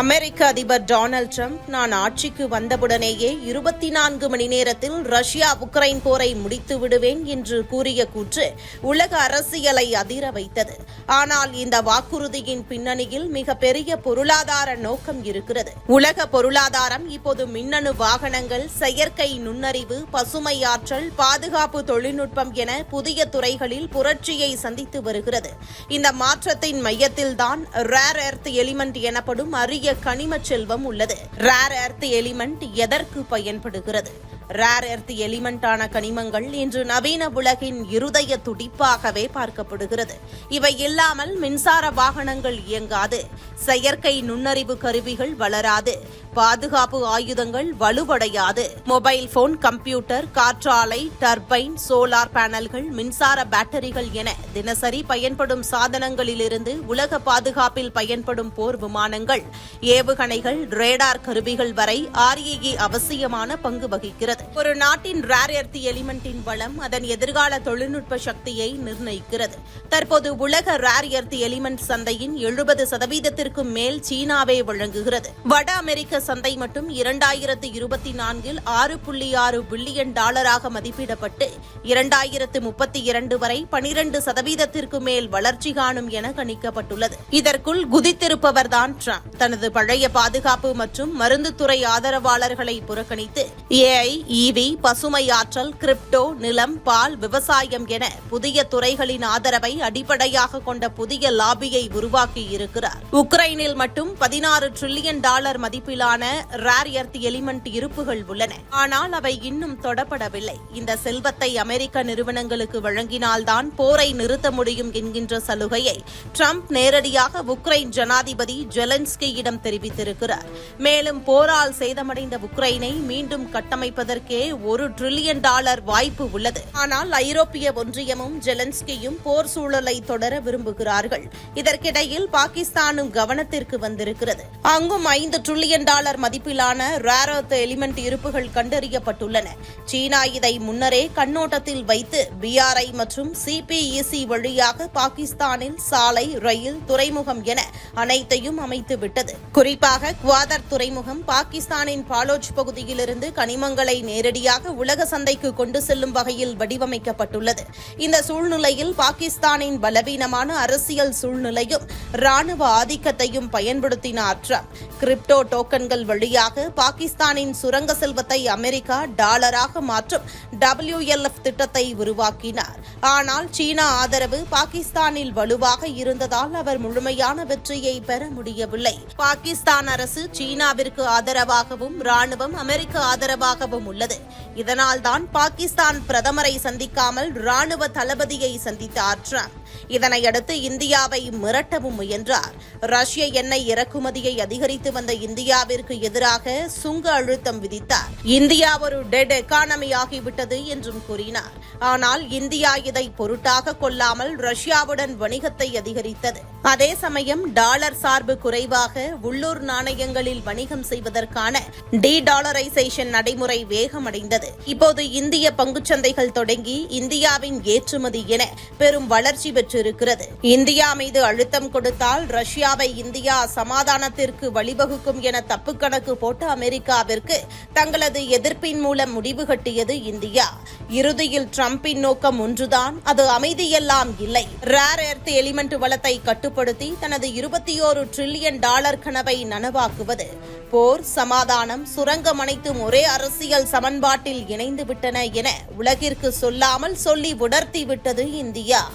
அமெரிக்க அதிபர் Donald Trump நான் ஆட்சிக்கு வந்தவுடனேயே இருபத்தி நான்கு மணி நேரத்தில் ரஷ்யா உக்ரைன் போரை முடித்து விடுவேன் என்று கூறிய கூற்று உலக அரசியலை அதிர வைத்தது. ஆனால் இந்த வாக்குறுதியின் பின்னணியில் மிக பெரிய பொருளாதார நோக்கம் இருக்கிறது. உலக பொருளாதாரம் இப்போது மின்னணு வாகனங்கள் செயற்கை நுண்ணறிவு பசுமை ஆற்றல் பாதுகாப்பு தொழில்நுட்பம் என புதிய துறைகளில் புரட்சியை சந்தித்து வருகிறது. இந்த மாற்றத்தின் மையத்தில்தான் ரேர் எர்த் எலிமெண்ட் எனப்படும் அரிய கனிம செல்வம் உள்ளது. ரேர் எர்த் எலிமெண்ட் எதற்கு பயன்படுகிறது? ரேர் எர்த் எலிமெண்டான கனிமங்கள் இன்று நவீன உலகின் இருதய துடிப்பாகவே பார்க்கப்படுகிறது. இவை இல்லாமல் மின்சார வாகனங்கள் இயங்காது. செயற்கை நுண்ணறிவு கருவிகள் வளராது. பாதுகாப்பு ஆயுதங்கள் வலுவடையாது. மொபைல் போன் கம்ப்யூட்டர் காற்றாலை டர்பைன் சோலார் பேனல்கள் மின்சார பேட்டரிகள் என தினசரி பயன்படும் சாதனங்களிலிருந்து உலக பாதுகாப்பில் பயன்படும் போர் விமானங்கள். ஏவுகணைகள் ரேடார் கருவிகள் வரை ஆர்ஏஇ அவசியமான பங்கு வகிக்கிறது. ஒரு நாட்டின் ரேர் எர்த் எலிமெண்டின் வளம் அதன் எதிர்கால தொழில்நுட்ப சக்தியை நிர்ணயிக்கிறது. தற்போது உலக ரேர் எர்த் எலிமெண்ட் சந்தையின் எழுபது சதவீதத்திற்கும் மேல் சீனாவே வழங்குகிறது. வட அமெரிக்க சந்தை மட்டும் இரண்டாயிரத்து இருபத்தி நான்கில் ஆறு புள்ளி ஆறு பில்லியன் டாலராக மதிப்பிடப்பட்டு இரண்டாயிரத்து முப்பத்தி இரண்டு வரை பனிரண்டு சதவீதத்திற்கு மேல் வளர்ச்சி காணும் என கணிக்கப்பட்டுள்ளது. இதற்குள் குதித்திருப்பவர்தான் ட்ரம்ப். தனது பழைய பாதுகாப்பு மற்றும் மருந்துத்துறை ஆதரவாளர்களை புறக்கணித்து ஏஐ ஈவி பசுமை ஆற்றல் கிரிப்டோ நிலம் பால் விவசாயம் என புதிய துறைகளின் ஆதரவை அடிப்படையாக கொண்ட புதிய லாபியை உருவாக்கியிருக்கிறார். உக்ரைனில் மட்டும் பதினாறு டிரில்லியன் டாலர் மதிப்பிலான ரேர் எர்த் எலிமெண்ட் இருப்புகள் உள்ளன. ஆனால் அவை இன்னும் தொடப்படவில்லை. இந்த செல்வத்தை அமெரிக்க நிறுவனங்களுக்கு வழங்கினால்தான் போரை நிறுத்த முடியும் என்கின்ற சலுகையை ட்ரம்ப் நேரடியாக உக்ரைன் ஜனாதிபதி ஜெலன்ஸ்கியிடம் தெரிவித்திருக்கிறார். மேலும் போரால் சேதமடைந்த உக்ரைனை மீண்டும் கட்டமைப்பதற்கே ஒரு டிரில்லியன் டாலர் வாய்ப்பு உள்ளது. ஆனால் ஐரோப்பிய ஒன்றியமும் ஜெலன்ஸ்கியும் போர் சூழலை தொடர விரும்புகிறார்கள். இதற்கிடையில் பாகிஸ்தானும் கவனத்திற்கு வந்திருக்கிறது. அங்கும் ஐந்து டிரில்லியன் டாலர் மதிப்பிலான ரேரத் எலிமெண்ட் இருப்புகள் கண்டறியப்பட்டுள்ளன. சீனா இதை முன்னரே கண்ணோட்டத்தில் வைத்து பிஆர்ஐ மற்றும் சிபிஇசி வழியாக பாகிஸ்தானில் சாலை ரயில் துறைமுகம் என அனைத்தையும் அமைத்துவிட்டது குறிப்பாக குவாதர் துறைமுகம் பாகிஸ்தானின் பாலோஜ் பகுதியிலிருந்து கனிமங்களை நேரடியாக உலக சந்தைக்கு கொண்டு செல்லும் வகையில் வடிவமைக்கப்பட்டுள்ளது. இந்த சூழ்நிலையில் பாகிஸ்தானின் பலவீனமான அரசியல் சூழ்நிலையும் ராணுவ ஆதிக்கத்தையும் பயன்படுத்தினார் ட்ரம்ப் கிரிப்டோ டோக்கன்கள் வழியாக பாகிஸ்தானின் சுரங்க செல்வத்தை அமெரிக்கா டாலராக மாற்றும் டபிள்யூஎல்எஃப் திட்டத்தை உருவாக்கினார். ஆனால் சீனா ஆதரவு பாகிஸ்தானில் வலுவாக இருந்ததால் அவர் முழுமையான வெற்றியை பெற முடியவில்லை. பாகிஸ்தான் அரசு சீனாவிற்கு ஆதரவாகவும் ராணுவம் அமெரிக்க ஆதரவாகவும் உள்ளது. இதனால்தான் பாகிஸ்தான் பிரதமரை சந்திக்காமல் ராணுவ தளபதியை சந்தித்தார் ட்ரம்ப் இதனையடுத்து இந்தியாவை மிரட்டவும் முயன்றார். ரஷ்ய எண்ணெய் இறக்குமதியை அதிகரித்து வந்த இந்தியாவிற்கு எதிராக சுங்க அழுத்தம் விதித்தார். இந்தியா ஒரு டெட் எக்கானமி ஆகிவிட்டது என்றும் கூறினார். ஆனால் இந்தியா இதை பொருட்டாக கொள்ளாமல் ரஷ்யாவுடன் வணிகத்தை அதிகரித்தது. அதே சமயம் டாலர் சார்பு குறைவாக உள்ளூர் நாணயங்களில் வணிகம் செய்வதற்கான டி டாலரைசேஷன் நடைமுறை வேகமடைந்தது. இப்போது இந்திய பங்குச்சந்தைகள் தொடங்கி இந்தியாவின் ஏற்றுமதி என பெரும் வளர்ச்சி பெற்றிருக்கிறது. இந்தியா மீது அழுத்தம் கொடுத்தால் ரஷ்யாவை இந்தியா சமாதானத்திற்கு வழிவகுக்கும் என தப்பு கணக்கு போட்ட அமெரிக்காவிற்கு தங்களது எதிர்ப்பின் மூலம் முடிவு கட்டியது இந்தியா. இறுதியில் டிரம்பின் நோக்கம் ஒன்றுதான் அது அமைதியெல்லாம் இல்லை. ரேர் எர்த் எலிமெண்ட் வளத்தை கட்டுப்படுத்தி தனது இருபத்தி ஓரு டிரில்லியன் டாலர் கனவை நனவாக்குவது. போர் சமாதானம் சுரங்கம் அனைத்தும் ஒரே அரசியல் சமன்பாட்டில் இணைந்து விட்டன என உலகிற்கு சொல்லாமல் சொல்லி உணர்த்தி விட்டது இந்தியா.